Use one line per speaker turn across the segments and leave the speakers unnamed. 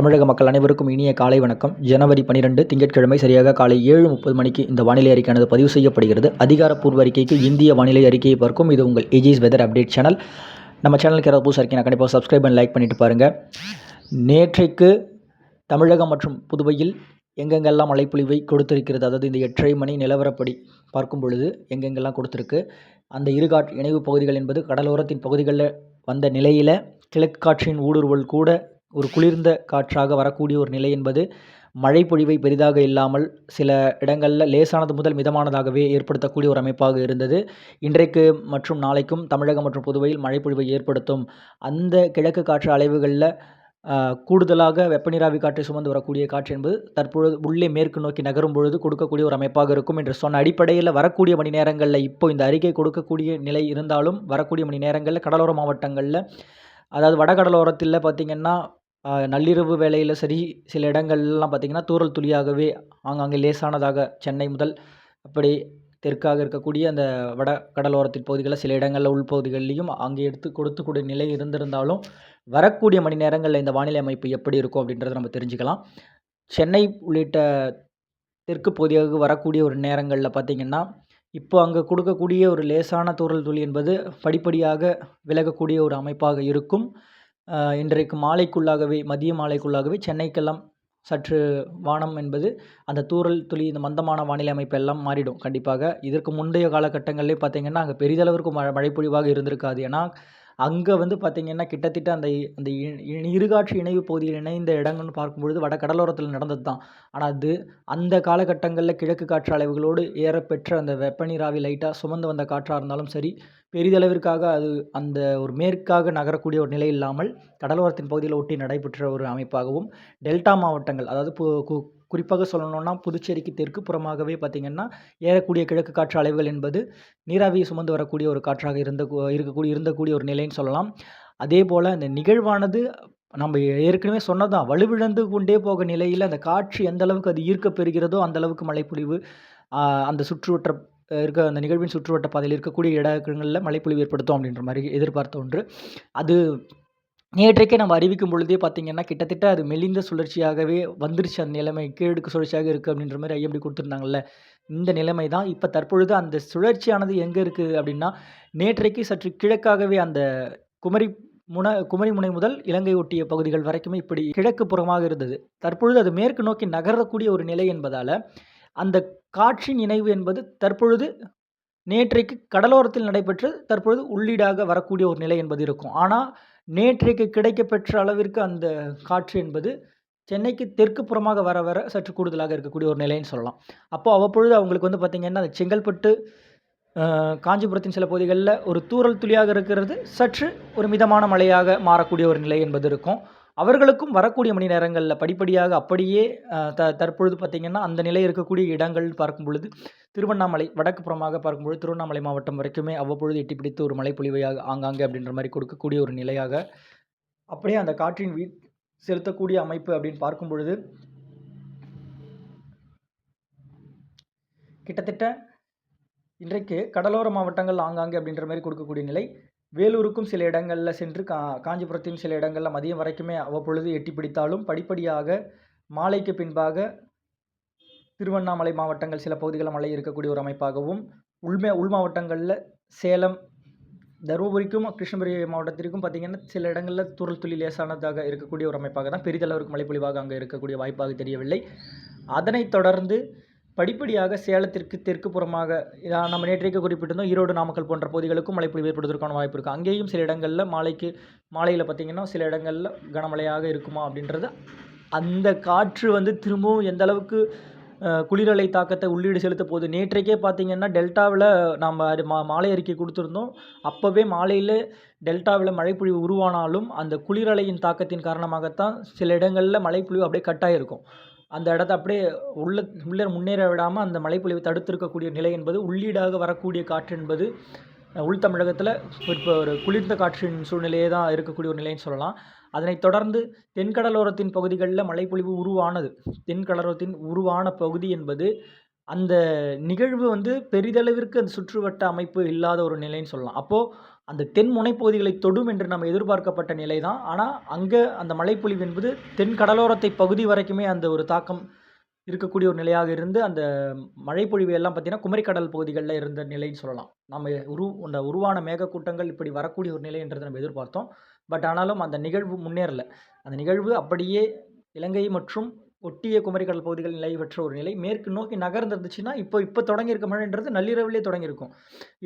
தமிழக மக்கள் அனைவருக்கும் இனிய காலை வணக்கம். ஜனவரி பன்னிரெண்டு திங்கட்கிழமை சரியாக காலை ஏழு முப்பது மணிக்கு இந்த வானிலை அறிக்கையானது பதிவு செய்யப்படுகிறது. அதிகாரப்பூர்வ அறிக்கைக்கு இந்திய வானிலை அறிக்கையை பார்க்கும். இது உங்கள் ஏஜிஸ் வெதர் அப்டேட் சேனல் நம்ம சேனலுக்கு யாராவது புதுசாக இருக்கீங்க கண்டிப்பாக சப்ஸ்கிரைப் அண்ட் லைக் பண்ணிட்டு பாருங்கள் நேற்றைக்கு தமிழகம் மற்றும் புதுவையில் எங்கெங்கெல்லாம் மழைப்பொழிவை கொடுத்திருக்கிறது அதாவது இந்த எட்டரை மணி நிலவரப்படி பார்க்கும் பொழுது எங்கெங்கெல்லாம் கொடுத்துருக்கு அந்த இருகாட் இணைவு பகுதிகள் என்பது கடலோரத்தின் பகுதிகளில் வந்த நிலையில் கிழக்கு காற்றின் ஊடுருவல் கூட ஒரு குளிர்ந்த காற்றாக வரக்கூடிய ஒரு நிலை என்பது மழை பொழிவை பெரிதாக இல்லாமல் சில இடங்களில் லேசானது முதல் மிதமானதாகவே ஏற்படுத்தக்கூடிய ஒரு அமைப்பாக இருந்தது. இன்றைக்கு மற்றும் நாளைக்கும் தமிழகம் மற்றும் புதுவையில் மழை பொழிவை ஏற்படுத்தும் அந்த கிழக்கு காற்று அலைவுகளில் கூடுதலாக வெப்பநீராவி காற்றை சுமந்து வரக்கூடிய காற்று என்பது தற்பொழுது உள்ளே மேற்கு நோக்கி நகரும் பொழுது கொடுக்கக்கூடிய ஒரு அமைப்பாக இருக்கும் என்று சொன்ன அடிப்படையில் வரக்கூடிய மணி நேரங்களில் இப்போ இந்த அறிக்கை கொடுக்கக்கூடிய நிலை இருந்தாலும் வரக்கூடிய மணி நேரங்களில் கடலோர மாவட்டங்களில் அதாவது வடகடலோரத்தில் பார்த்திங்கன்னா நள்ளிரவு வேளையில் சரி சில இடங்கள்லாம் பார்த்திங்கன்னா தூறல் துளியாகவே ஆங்காங்கே லேசானதாக சென்னை முதல் அப்படி தெற்காக இருக்கக்கூடிய அந்த வட கடலோரத்தின் பகுதிகளில் சில இடங்களில் உள்பகுதிகளிலையும் அங்கே எடுத்து கொடுத்துக்கூடிய நிலை இருந்திருந்தாலும் வரக்கூடிய மணி நேரங்களில் இந்த வானிலை அமைப்பு எப்படி இருக்கும் அப்படின்றத நம்ம தெரிஞ்சுக்கலாம். சென்னை உள்ளிட்ட தெற்கு பகுதியாக வரக்கூடிய ஒரு நேரங்களில் பார்த்திங்கன்னா இப்போ அங்கே கொடுக்கக்கூடிய ஒரு லேசான தூறல் துளி என்பது படிப்படியாக விலகக்கூடிய ஒரு அமைப்பாக இருக்கும். இன்றைக்கு மாலைக்குள்ளாகவே மதிய மாலைக்குள்ளாகவே சென்னைக்கெல்லாம் சற்று வானம் என்பது அந்த தூறல் துளி இந்த மந்தமான வானிலை அமைப்பு எல்லாம் மாறிடும். கண்டிப்பாக இதற்கு முந்தைய காலகட்டங்களிலே பார்த்திங்கன்னா அங்கே பெரிதளவிற்கு மழை மழைப்பொழிவாக இருந்திருக்காது. ஏன்னா அங்கே வந்து பார்த்திங்கன்னா கிட்டத்தட்ட அந்த அந்த இருகாட்சி இணைவு பகுதியில் இணைந்த இடங்கள்னு பார்க்கும்பொழுது வட கடலோரத்தில் நடந்தது தான் ஆனால் அது அந்த காலகட்டங்களில் கிழக்கு காற்று அலைவுகளோடு ஏறப்பெற்ற அந்த வெப்பநீராவி லைட்டாக சுமந்து வந்த காற்றாக இருந்தாலும் சரி பெரிதளவிற்காக அது அந்த ஒரு மேற்காக நகரக்கூடிய ஒரு நிலை இல்லாமல் கடலோரத்தின் பகுதியில் ஒட்டி நடைபெற்ற ஒரு அமைப்பாகவும் டெல்டா மாவட்டங்கள் அதாவது குறிப்பாக சொல்லணும்னா புதுச்சேரிக்கு தெற்கு புறமாகவே பார்த்திங்கன்னா ஏறக்கூடிய கிழக்கு காற்று அலைவுகள் என்பது நீராவியை சுமந்து வரக்கூடிய ஒரு காற்றாக இருந்த இருக்கக்கூடிய இருந்தக்கூடிய ஒரு நிலைன்னு சொல்லலாம். அதே போல் அந்த நிகழ்வானது நம்ம ஏற்கனவே சொன்னதான் வலுவிழந்து கொண்டே போக நிலையில் அந்த காற்று எந்த அளவுக்கு அது ஈர்க்கப்பெறுகிறதோ அந்த அளவுக்கு மழைப்பொழிவு அந்த சுற்றுவட்ட இருக்க அந்த நிகழ்வின் சுற்றுவட்ட பாதையில் இருக்கக்கூடிய இடங்களில் மழைப்பொழிவு ஏற்படுத்தும் அப்படின்ற மாதிரி எதிர்பார்த்த ஒன்று. அது நேற்றைக்கே நம்ம அறிவிக்கும் பொழுதே பார்த்திங்கன்னா கிட்டத்தட்ட அது மெலிந்த சுழற்சியாகவே வந்துருச்சு. அந்த நிலைமை கீழடுக்கு சுழற்சியாக இருக்குது அப்படின்ற மாதிரி ஐஎம்டி கொடுத்துருந்தாங்கல்ல. இந்த நிலைமை தான். இப்போ தற்பொழுது அந்த சுழற்சியானது எங்கே இருக்குது அப்படின்னா நேற்றைக்கு சற்று கிழக்காகவே அந்த குமரி முன குமரி முனை முதல் இலங்கை ஒட்டிய பகுதிகள் வரைக்குமே இப்படி கிழக்கு புறமாக இருந்தது. தற்பொழுது அது மேற்கு நோக்கி நகரக்கூடிய ஒரு நிலை என்பதால் அந்த காற்றின் இணைவு என்பது தற்பொழுது நேற்றைக்கு கடலோரத்தில் நடைபெற்று தற்பொழுது உள்ளீடாக வரக்கூடிய ஒரு நிலை என்பது இருக்கும். ஆனால் நேற்றைக்கு கிடைக்கப்பெற்ற அளவிற்கு அந்த காற்று என்பது சென்னைக்கு தெற்கு புறமாக வர வர சற்று கூடுதலாக இருக்கக்கூடிய ஒரு நிலைன்னு சொல்லலாம். அப்போது அவ்வப்பொழுது அவங்களுக்கு வந்து பார்த்திங்கன்னா அந்த செங்கல்பட்டு காஞ்சிபுரத்தின் சில பகுதிகளில் ஒரு தூரல் துளியாக இருக்கிறது. சற்று ஒரு மிதமான மழையாக மாறக்கூடிய ஒரு நிலை என்பது இருக்கும். அவர்களுக்கும் வரக்கூடிய மணி நேரங்களில் படிப்படியாக அப்படியே த தற்பொழுது பார்த்திங்கன்னா அந்த நிலை இருக்கக்கூடிய இடங்கள் பார்க்கும் பொழுது திருவண்ணாமலை வடக்கு புறமாக பார்க்கும்பொழுது திருவண்ணாமலை மாவட்டம் வரைக்குமே அவ்வப்பொழுது எட்டி பிடித்து ஒரு மழைப்பொழிவையாக ஆங்காங்கே அப்படின்ற மாதிரி கொடுக்கக்கூடிய ஒரு நிலையாக அப்படியே அந்த காற்றின் வீ செலுத்தக்கூடிய அமைப்பு அப்படின்னு பார்க்கும் பொழுது கிட்டத்தட்ட இன்றைக்கு கடலோர மாவட்டங்கள் ஆங்காங்கே அப்படின்ற மாதிரி கொடுக்கக்கூடிய நிலை வேலூருக்கும் சில இடங்களில் சென்று கா காஞ்சிபுரத்தின் சில இடங்களில் மதியம் வரைக்குமே அவ்வப்பொழுது எட்டி பிடித்தாலும் படிப்படியாக மாலைக்கு பின்பாக திருவண்ணாமலை மாவட்டங்கள் சில பகுதிகளில் மழை இருக்கக்கூடிய ஒரு அமைப்பாகவும் உள்மே உள் மாவட்டங்களில் சேலம் தருமபுரிக்கும் கிருஷ்ணகிரி மாவட்டத்திற்கும் பார்த்திங்கன்னா சில இடங்களில் துருள் துளி லேசானதாக இருக்கக்கூடிய ஒரு அமைப்பாக தான் பெரிதளவிற்கு மழைப்பொழிவாக அங்கே இருக்கக்கூடிய வாய்ப்பாக தெரியவில்லை. அதனைத் தொடர்ந்து படிப்படியாக சேலத்திற்கு தெற்கு புறமாக நம்ம நேற்றைக்கு குறிப்பிட்டிருந்தோம் ஈரோடு நாமக்கல் போன்ற பகுதிகளுக்கும் மழைப்பொழிவு ஏற்படுவதற்கான வாய்ப்பு இருக்குது அங்கேயும் சில இடங்களில் மாலைக்கு மாலையில் பார்த்திங்கன்னா சில இடங்களில் கனமழையாக இருக்குமா அப்படின்றது அந்த காற்று வந்து திரும்பவும் எந்த அளவுக்கு குளிரலை தாக்கத்தை உள்ளீடு செலுத்த போகுது. நேற்றைக்கே பார்த்திங்கன்னா டெல்டாவில் நம்ம அது மா மாலை அறிக்கை கொடுத்துருந்தோம். அப்போவே மாலையில் டெல்டாவில் மழைப்பொழிவு உருவானாலும் அந்த குளிரலையின் தாக்கத்தின் காரணமாகத்தான் சில இடங்களில் மழைப்பொழிவு அப்படியே கட்டாயிருக்கும். அந்த இடத்த அப்படியே உள்ள உள்ளே முன்னேற விடாமல் அந்த மழைப்பொழிவை தடுத்திருக்கக்கூடிய நிலை என்பது உள்ளீடாக வரக்கூடிய காற்று என்பது உள் தமிழகத்தில் இப்போ ஒரு குளிர்ந்த காற்றின் சூழ்நிலையே தான் இருக்கக்கூடிய ஒரு நிலைன்னு சொல்லலாம். அதனைத் தொடர்ந்து தென்கடலோரத்தின் பகுதிகளில் மழைப்பொழிவு உருவானது. தென்கடலோரத்தின் உருவான பகுதி என்பது அந்த நிகழ்வு வந்து பெரிதளவிற்கு அந்த சுற்றுவட்ட அமைப்பு இல்லாத ஒரு நிலைன்னு சொல்லலாம். அப்போது அந்த தென் முனைப்பகுதிகளை தொடும் என்று நம்ம எதிர்பார்க்கப்பட்ட நிலை தான் ஆனால் அங்கே அந்த மழைப்பொழிவு என்பது தென் கடலோரத்தை பகுதி வரைக்குமே அந்த ஒரு தாக்கம் இருக்கக்கூடிய ஒரு நிலையாக இருந்து அந்த மழைப்பொழிவு எல்லாம் பார்த்தீங்கன்னா குமரிக்கடல் பகுதிகளில் இருந்த நிலைன்னு சொல்லலாம். நம்ம உரு அந்த உருவான மேகக்கூட்டங்கள் இப்படி வரக்கூடிய ஒரு நிலைன்றதை நம்ம எதிர்பார்த்தோம். பட் ஆனாலும் அந்த நிகழ்வு முன்னேறல. அந்த நிகழ்வு அப்படியே இலங்கை மற்றும் ஒட்டிய குமரிக்கடல் பகுதிகள் நிலை பெற்ற ஒரு நிலை. மேற்கு நோக்கி நகர்ந்துருந்துச்சுன்னா இப்போ இப்போ தொடங்கியிருக்க மழைன்றது நள்ளிரவிலே தொடங்கியிருக்கும்.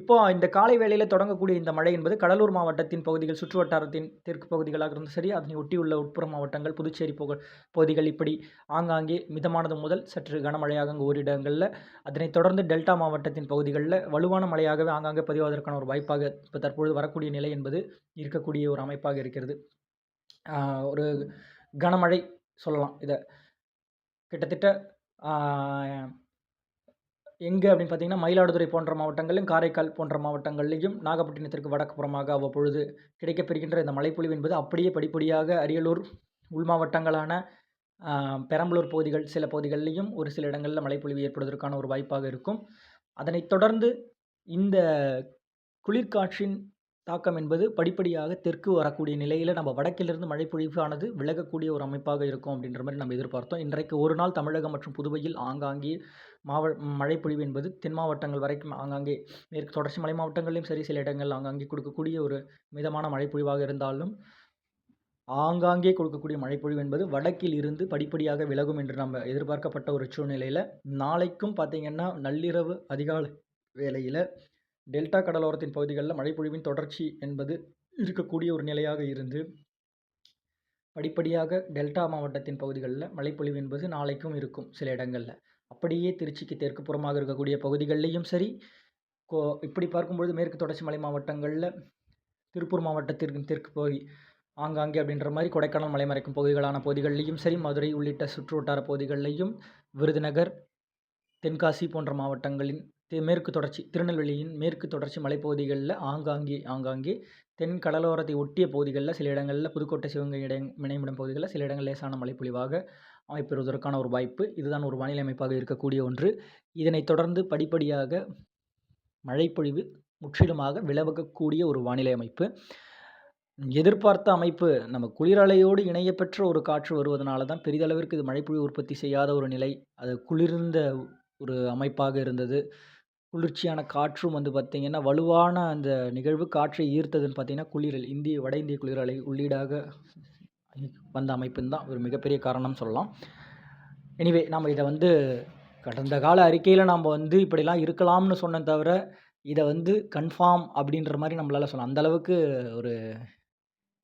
இப்போ இந்த காலை வேளையில் தொடங்கக்கூடிய இந்த மழை என்பது கடலூர் மாவட்டத்தின் பகுதிகள் சுற்று வட்டாரத்தின் தெற்கு பகுதிகளாக இருந்தும் சரி அதனை ஒட்டியுள்ள உட்புற மாவட்டங்கள் புதுச்சேரி பகு பகுதிகள் இப்படி ஆங்காங்கே மிதமானது முதல் சற்று கனமழையாக அங்கு ஓரிடங்களில் அதனைத் தொடர்ந்து டெல்டா மாவட்டத்தின் பகுதிகளில் வலுவான மழையாகவே ஆங்காங்கே பதிவாவதற்கான ஒரு வாய்ப்பாக இப்போ தற்பொழுது வரக்கூடிய நிலை என்பது இருக்கக்கூடிய ஒரு அமைப்பாக இருக்கிறது. ஒரு கனமழை சொல்லலாம் இதை. கிட்டத்தட்ட எங்கே அப்படின்னு பார்த்தீங்கன்னா மயிலாடுதுறை போன்ற மாவட்டங்களிலும் காரைக்கால் போன்ற மாவட்டங்களிலும் நாகப்பட்டினத்திற்கு வடக்கு புறமாக அவ்வப்பொழுது கிடைக்கப்பெறுகின்ற இந்த மழைப்பொழிவு என்பது அப்படியே படிப்படியாக அரியலூர் உள் மாவட்டங்களான பெரம்பலூர் பகுதிகள் சில பகுதிகளிலையும் ஒரு சில இடங்களில் மழைப்பொழிவு ஏற்படுவதற்கான ஒரு வாய்ப்பாக இருக்கும். அதனைத் தொடர்ந்து இந்த குளிர்காற்றின் தாக்கம் என்பது படிப்படியாக தெற்கு வரக்கூடிய நிலையில் நம்ம வடக்கிலிருந்து மழைப்பொழிவானது விலகக்கூடிய ஒரு அமைப்பாக இருக்கும் அப்படின்ற மாதிரி நம்ம எதிர்பார்த்தோம். இன்றைக்கு ஒரு நாள் தமிழகம் மற்றும் புதுவையில் ஆங்காங்கே மாவ மழைப்பொழிவு என்பது தென் மாவட்டங்கள் வரைக்கும் ஆங்காங்கே மேற்கு தொடர்ச்சி மலை மாவட்டங்களிலும் சரி சில இடங்கள் ஆங்காங்கே கொடுக்கக்கூடிய ஒரு மிதமான மழைப்பொழிவாக இருந்தாலும் ஆங்காங்கே கொடுக்கக்கூடிய மழைப்பொழிவு என்பது வடக்கில் இருந்து படிப்படியாக விலகும் என்று நம்ம எதிர்பார்க்கப்பட்ட ஒரு சூழ்நிலையில் நாளைக்கும் பார்த்திங்கன்னா நள்ளிரவு அதிகாலை வேளையில் டெல்டா கடலோரத்தின் பகுதிகளில் மழைப்பொழிவின் தொடர்ச்சி என்பது இருக்கக்கூடிய ஒரு நிலையாக இருந்து படிப்படியாக டெல்டா மாவட்டத்தின் பகுதிகளில் மழைப்பொழிவு என்பது நாளைக்கும் இருக்கும் சில இடங்களில். அப்படியே திருச்சிக்கு தெற்கு புறமாக இருக்கக்கூடிய பகுதிகளிலையும் சரி கோ இப்படி பார்க்கும்பொழுது மேற்கு தொடர்ச்சி மலை மாவட்டங்களில் திருப்பூர் மாவட்டத்திற்கு தெற்கு பகுதி ஆங்காங்கே அப்படின்ற மாதிரி கொடைக்கானல் மலைமறைக்கும் பகுதிகளான பகுதிகளிலையும் சரி மதுரை உள்ளிட்ட சுற்று வட்டார பகுதிகளிலையும் விருதுநகர் தென்காசி போன்ற மாவட்டங்களின் மேற்கு தொடர்ச்சி திருநெல்வேலியின் மேற்கு தொடர்ச்சி மலைப்பகுதிகளில் ஆங்காங்கே ஆங்காங்கே தென் கடலோரத்தை ஒட்டிய பகுதிகளில் சில இடங்களில் புதுக்கோட்டை சிவகங்கை இட இணைமிடம் பகுதிகளில் சில இடங்கள் லேசான மழைப்பொழிவாக அமைப்பெறுவதற்கான ஒரு வாய்ப்பு. இதுதான் ஒரு வானிலை அமைப்பாக இருக்கக்கூடிய ஒன்று. இதனைத் தொடர்ந்து படிப்படியாக மழைப்பொழிவு முற்றிலுமாக விளவக்கக்கூடிய ஒரு வானிலை அமைப்பு. எதிர்பார்த்த அமைப்பு நம்ம குளிரலையோடு இணையப்பெற்ற ஒரு காற்று வருவதனால தான் பெரிதளவிற்கு இது மழைப்பொழிவு உற்பத்தி செய்யாத ஒரு நிலை. அது குளிர்ந்த ஒரு அமைப்பாக இருந்தது. குளிர்ச்சியான காற்றும் வந்து பார்த்திங்கன்னா வலுவான அந்த நிகழ்வு காற்றை ஈர்த்ததுன்னு பார்த்திங்கன்னா குளிரல் இந்திய வட இந்திய குளிரலை உள்ளீடாக வந்த அமைப்புன்னு தான் ஒரு மிகப்பெரிய காரணம் சொல்லலாம். எனிவே நாம் இதை வந்து கடந்த கால அறிக்கையில் நாம் வந்து இப்படிலாம் இருக்கலாம்னு சொன்ன தவிர இதை வந்து கன்ஃபார்ம் அப்படின்ற மாதிரி நம்மளால் சொல்லலாம் அந்தளவுக்கு ஒரு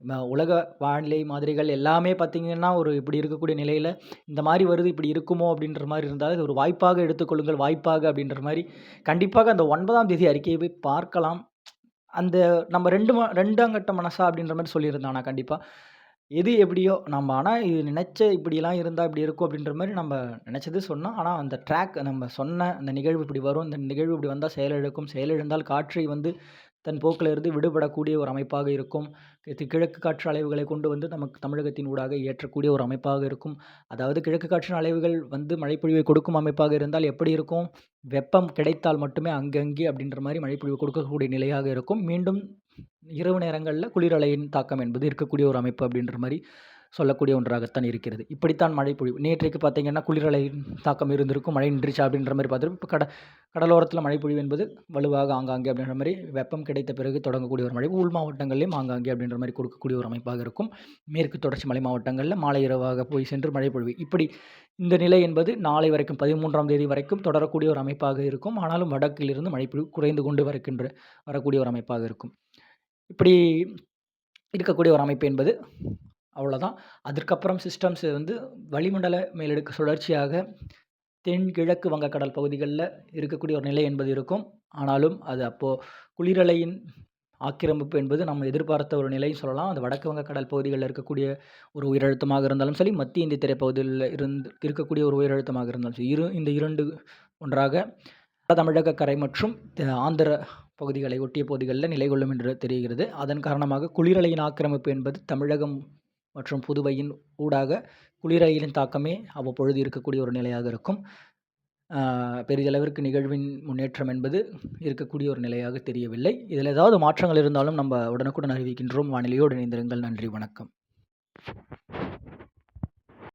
ம- உலக வானிலை மாதிரிகள் எல்லாமே பார்த்திங்கன்னா ஒரு இப்படி இருக்கக்கூடிய நிலையில் இந்த மாதிரி வருது இப்படி இருக்குமோ அப்படின்ற மாதிரி இருந்தால் இது ஒரு வாய்ப்பாக எடுத்துக்கொள்ளுங்கள் வாய்ப்பாக அப்படின்ற மாதிரி கண்டிப்பாக அந்த ஒன்பதாம் தேதி அறிக்கையை போய் பார்க்கலாம். அந்த நம்ம ரெண்டு ம ரெண்டாம் கட்ட மனசா அப்படின்ற மாதிரி சொல்லியிருந்தானா கண்டிப்பாக எது எப்படியோ நம்ம ஆனால் இது நினச்ச இப்படிலாம் இருந்தால் இப்படி இருக்கும் அப்படின்ற மாதிரி நம்ம நினச்சது சொன்னோம். ஆனால் அந்த ட்ராக் நம்ம சொன்ன அந்த நிகழ்வு இப்படி வரும். இந்த நிகழ்வு இப்படி வந்தால் செயலிழக்கும் செயலிழந்தால் காற்றை வந்து தன் போக்கில் இருந்து விடுபடக்கூடிய ஒரு அமைப்பாக இருக்கும். கிழக்கு காற்று அலைவுகளை கொண்டு வந்து நமக்கு தமிழகத்தின் ஊடாக ஏற்றக்கூடிய ஒரு அமைப்பாக இருக்கும். அதாவது கிழக்கு காற்றின் அலைவுகள் வந்து மழைப்பொழிவை கொடுக்கும் அமைப்பாக இருந்தால் எப்படி இருக்கும்? வெப்பம் கிடைத்தால் மட்டுமே அங்கங்கே அப்படின்ற மாதிரி மழைப்பொழிவு கொடுக்கக்கூடிய நிலையாக இருக்கும். மீண்டும் இரவு நேரங்களில் குளிரலையின் தாக்கம் என்பது இருக்கக்கூடிய ஒரு அமைப்பு அப்படின்ற மாதிரி சொல்லக்கூடிய ஒன்றாகத்தான் இருக்கிறது. இப்படித்தான் மழை பொழிவு. நேற்றைக்கு பார்த்தீங்கன்னா குளிரலையின் தாக்கம் இருந்திருக்கும். மழை நின்றுச்சா அப்படின்ற மாதிரி பார்த்துருப்போம். இப்போ கட கடலோரத்தில் மழை பொழிவு என்பது வலுவாக ஆங்காங்கே அப்படின்ற மாதிரி வெப்பம் கிடைத்த பிறகு தொடங்கக்கூடிய ஒரு மழை. உள் மாவட்டங்களிலும் ஆங்காங்கே அப்படின்ற மாதிரி கொடுக்கக்கூடிய ஒரு அமைப்பாக இருக்கும். மேற்கு தொடர்ச்சி மலை மாவட்டங்களில் மாலை இரவாக போய் சென்று மழை பொழிவு. இப்படி இந்த நிலை என்பது நாளை வரைக்கும் பதிமூன்றாம் தேதி வரைக்கும் தொடரக்கூடிய ஒரு அமைப்பாக இருக்கும். ஆனாலும் வடக்கிலிருந்து மழைப்பொழிவு குறைந்து கொண்டு வருகின்ற வரக்கூடிய ஒரு அமைப்பாக இருக்கும். இப்படி இருக்கக்கூடிய ஒரு அமைப்பு என்பது அவ்வளோதான் அதற்கப்புறம் சிஸ்டம்ஸ் வந்து வளிமண்டல மேலடுக்கு சுழற்சியாக தென்கிழக்கு வங்கக்கடல் பகுதிகளில் இருக்கக்கூடிய ஒரு நிலை என்பது இருக்கும். ஆனாலும் அது அப்போது குளிரலையின் ஆக்கிரமிப்பு என்பது நம்ம எதிர்பார்த்த ஒரு நிலையும் சொல்லலாம். அது வடக்கு வங்கக்கடல் பகுதிகளில் இருக்கக்கூடிய ஒரு உயிரழுத்தமாக இருந்தாலும் சரி மத்திய இந்திய திரைப்பகுதியில் இருந்து இருக்கக்கூடிய ஒரு உயிரழுத்தமாக இருந்தாலும் சரி இரு இந்த இரண்டு ஒன்றாக தமிழக கரை மற்றும் ஆந்திர பகுதிகளை ஒட்டிய பகுதிகளில் நிலை கொள்ளும் என்று தெரிகிறது. அதன் காரணமாக குளிரலையின் ஆக்கிரமிப்பு என்பது தமிழகம் மற்றும் புதுவையின் ஊடாக குளிரலையின் தாக்கமே அவ்வப்பொழுது இருக்கக்கூடிய ஒரு நிலையாக இருக்கும். பெரிதளவிற்கு நிகழ்வின் முன்னேற்றம் என்பது இருக்கக்கூடிய ஒரு நிலையாக தெரியவில்லை. இதில் ஏதாவது மாற்றங்கள் இருந்தாலும் நம்ம உடனுக்குடன் அறிவிக்கின்றோம். வானிலையோடு இணைந்திருங்கள். நன்றி. வணக்கம்.